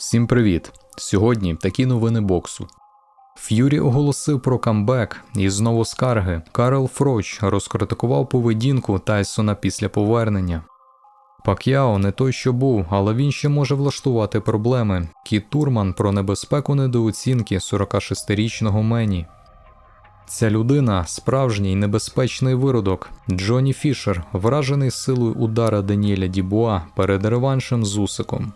Всім привіт! Сьогодні такі новини боксу. Ф'юрі оголосив про камбек і знову скарги. Карл Фроч розкритикував поведінку Тайсона після повернення. Пак'яо не той, що був, але він ще може влаштувати проблеми. Кіт Турман про небезпеку недооцінки 46-річного Мені. Ця людина справжній небезпечний виродок. Джонні Фішер, вражений силою удара Даніеля Дібуа перед реваншем з Усиком.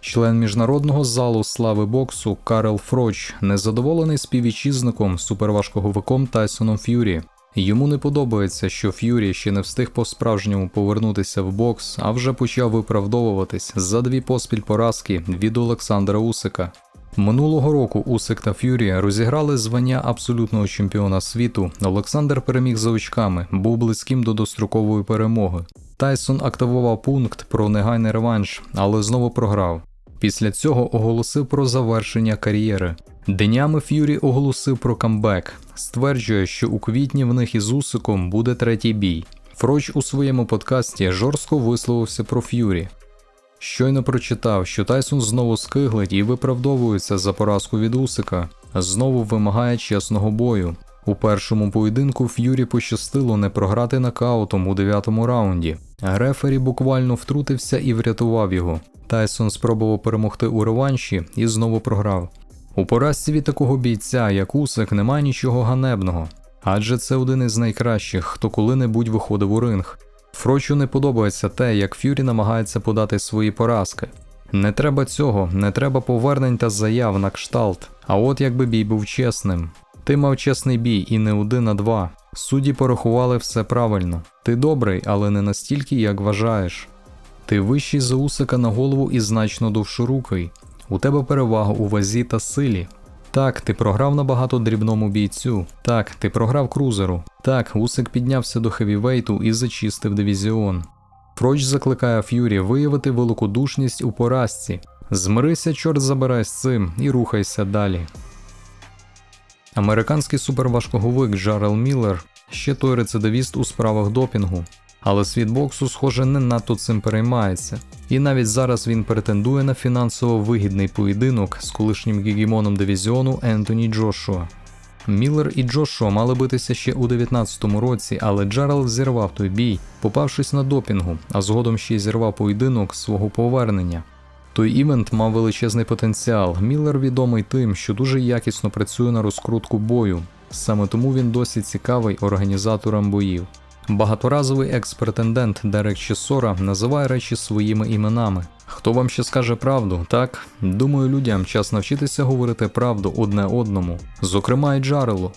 Член міжнародного залу слави боксу Карел Фроч незадоволений співвітчизником суперважковиком Тайсоном Ф'юрі. Йому не подобається, що Ф'юрі ще не встиг по-справжньому повернутися в бокс, а вже почав виправдовуватись за дві поспіль поразки від Олександра Усика. Минулого року Усик та Ф'юрі розіграли звання абсолютного чемпіона світу. Олександр переміг за очками, був близьким до дострокової перемоги. Тайсон активував пункт про негайний реванш, але знову програв. Після цього оголосив про завершення кар'єри. Днями Ф'юрі оголосив про камбек, стверджує, що у квітні в них із Усиком буде третій бій. Фроч у своєму подкасті жорстко висловився про Ф'юрі. Щойно прочитав, що Тайсон знову скиглить і виправдовується за поразку від Усика, знову вимагає чесного бою. У першому поєдинку Ф'юрі пощастило не програти нокаутом у дев'ятому раунді. Рефері буквально втрутився і врятував його. Тайсон спробував перемогти у реванші і знову програв. У поразці від такого бійця, як Усик, немає нічого ганебного, адже це один із найкращих, хто коли-небудь виходив у ринг. Фрочу не подобається те, як Ф'юрі намагається подати свої поразки. Не треба цього, не треба повернень та заяв на кшталт. А от якби бій був чесним. Ти мав чесний бій і не один, а два. Судді порахували все правильно. Ти добрий, але не настільки, як вважаєш. Ти вищий за Усика на голову і значно довшорукий. У тебе перевага у вазі та силі. Так, ти програв набагато дрібному бійцю. Так, ти програв крузеру. Так, Усик піднявся до хевівейту і зачистив дивізіон. Фроч закликає Ф'юрі виявити великодушність у поразці. Змирися, чорт забирай з цим і рухайся далі. Американський суперважковик Джарел Міллер ще той рецидивіст у справах допінгу, але світ боксу, схоже, не надто цим переймається. І навіть зараз він претендує на фінансово вигідний поєдинок з колишнім гегемоном дивізіону Ентоні Джошуа. Міллер і Джошуа мали битися ще у 19-му році, але Джерал зірвав той бій, попавшись на допінгу, а згодом ще й зірвав поєдинок свого повернення. Той івент мав величезний потенціал. Міллер відомий тим, що дуже якісно працює на розкрутку бою. Саме тому він досить цікавий організаторам боїв. Багаторазовий екс-претендент Дерек Чесора називає речі своїми іменами. Хто вам ще скаже правду, так? Думаю, людям час навчитися говорити правду одне одному, зокрема й Джарелу.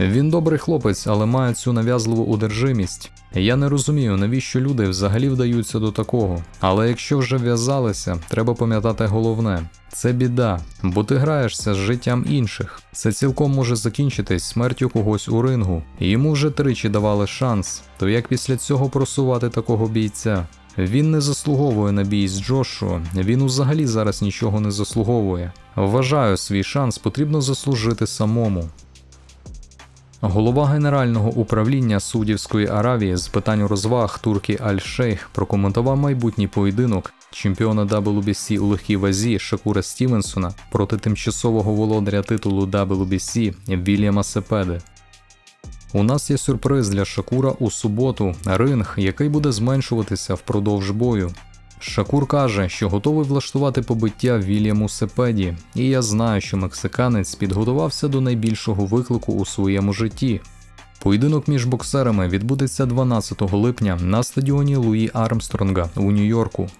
Він добрий хлопець, але має цю нав'язливу одержимість. Я не розумію, навіщо люди взагалі вдаються до такого. Але якщо вже в'язалися, треба пам'ятати головне: це біда, бо ти граєшся з життям інших. Це цілком може закінчитись смертю когось у рингу. Йому вже тричі давали шанс, то як після цього просувати такого бійця? Він не заслуговує на бій з Джошуа, він взагалі зараз нічого не заслуговує. Вважаю, свій шанс потрібно заслужити самому. Голова Генерального управління Суддівської Аравії з питань розваг Туркі Аль-Шейх прокоментував майбутній поєдинок чемпіона WBC у легкій вазі Шакура Стівенсона проти тимчасового володаря титулу WBC Вільяма Сепеди. У нас є сюрприз для Шакура у суботу, ринг, який буде зменшуватися впродовж бою. Шакур каже, що готовий влаштувати побиття Вільяму Сепеді, і я знаю, що мексиканець підготувався до найбільшого виклику у своєму житті. Поєдинок між боксерами відбудеться 12 липня на стадіоні Луї Армстронга у Нью-Йорку.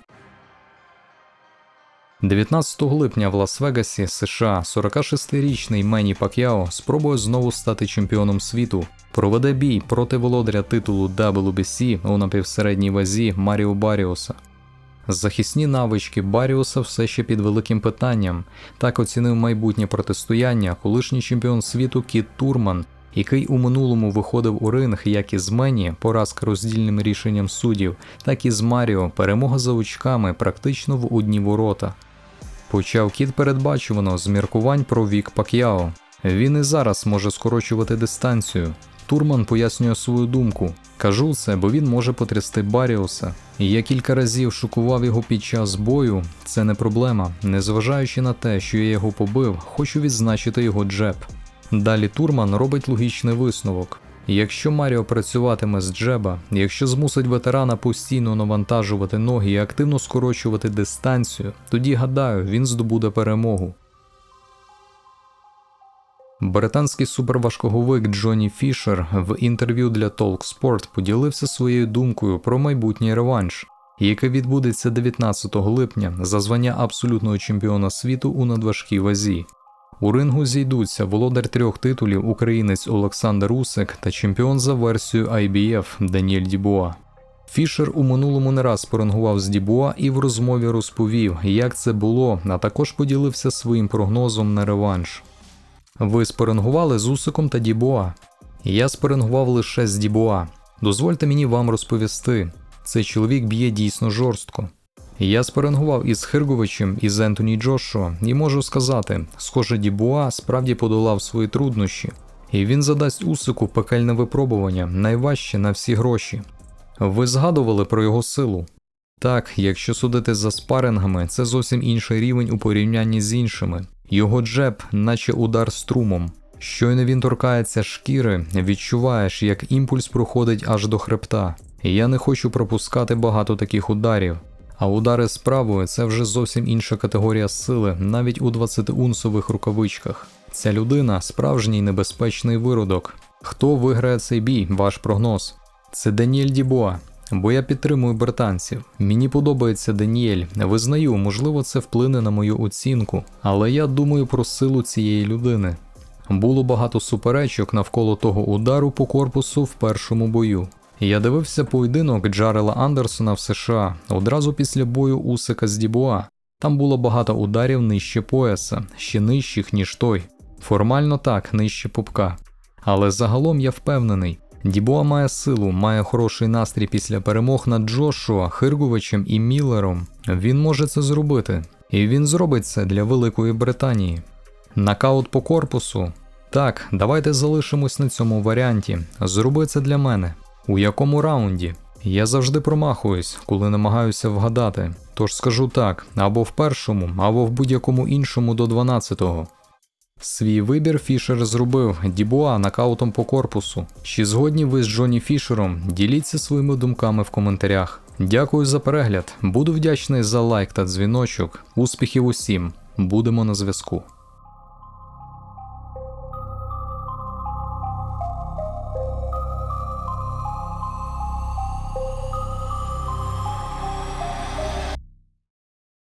19 липня в Лас-Вегасі, США, 46-річний Мені Пак'яо спробує знову стати чемпіоном світу. Проведе бій проти володаря титулу WBC у напівсередній вазі Маріо Баріоса. Захисні навички Баріуса все ще під великим питанням. Так оцінив майбутнє протистояння колишній чемпіон світу Кіт Турман, який у минулому виходив у ринг як із Мені, поразка роздільним рішенням суддів, так і з Маріо, перемога за очками практично в одні ворота. Почав кіт передбачувано з міркувань про вік Пак'яо. Він і зараз може скорочувати дистанцію. Турман пояснює свою думку. Кажу це, бо він може потрясти Баріуса. Я кілька разів шокував його під час бою. Це не проблема. Незважаючи на те, що я його побив, хочу відзначити його джеб. Далі Турман робить логічний висновок. Якщо Маріо працюватиме з джеба, якщо змусить ветерана постійно навантажувати ноги і активно скорочувати дистанцію, тоді гадаю, він здобуде перемогу. Британський суперважковик Джонні Фішер в інтерв'ю для TalkSport поділився своєю думкою про майбутній реванш, який відбудеться 19 липня за звання абсолютного чемпіона світу у надважкій вазі. У рингу зійдуться володар трьох титулів українець Олександр Усик та чемпіон за версією IBF Даніель Дібуа. Фішер у минулому не раз поренгував з Дібуа і в розмові розповів, як це було, а також поділився своїм прогнозом на реванш. Ви споренгували з Усиком та Дібуа. Я споренгував лише з Дібуа. Дозвольте мені вам розповісти. Цей чоловік б'є дійсно жорстко. Я споренгував із Хирговичем і з Ентоні Джошуа, і можу сказати, схоже, Дібуа справді подолав свої труднощі, і він задасть Усику пекельне випробування, найважче на всі гроші. Ви згадували про його силу. Так, якщо судити за спарингами, це зовсім інший рівень у порівнянні з іншими. Його джеб, наче удар струмом. Щойно він торкається шкіри, відчуваєш, як імпульс проходить аж до хребта. Я не хочу пропускати багато таких ударів. А удари з правою це вже зовсім інша категорія сили, навіть у 20-унсових рукавичках. Ця людина справжній небезпечний виродок. Хто виграє цей бій, ваш прогноз? Це Даніель Дібуа. Бо я підтримую британців. Мені подобається Даніель. Визнаю, можливо, це вплине на мою оцінку, але я думаю про силу цієї людини. Було багато суперечок навколо того удару по корпусу в першому бою. Я дивився поєдинок Джарела Андерсона в США одразу після бою Усика з Дібуа. Там було багато ударів нижче пояса, ще нижчих, ніж той. Формально так, нижче пупка. Але загалом я впевнений, Дібуа має силу, має хороший настрій після перемог над Джошуа, Хирговичем і Міллером. Він може це зробити. І він зробить це для Великої Британії. Нокаут по корпусу. Так, давайте залишимось на цьому варіанті. Зроби це для мене. У якому раунді? Я завжди промахуюсь, коли намагаюся вгадати. Тож скажу так: або в першому, або в будь-якому іншому до 12-го. Свій вибір Фішер зробив Дібуа нокаутом по корпусу. Чи згодні ви з Джоні Фішером? Діліться своїми думками в коментарях. Дякую за перегляд. Буду вдячний за лайк та дзвіночок. Успіхів усім! Будемо на зв'язку.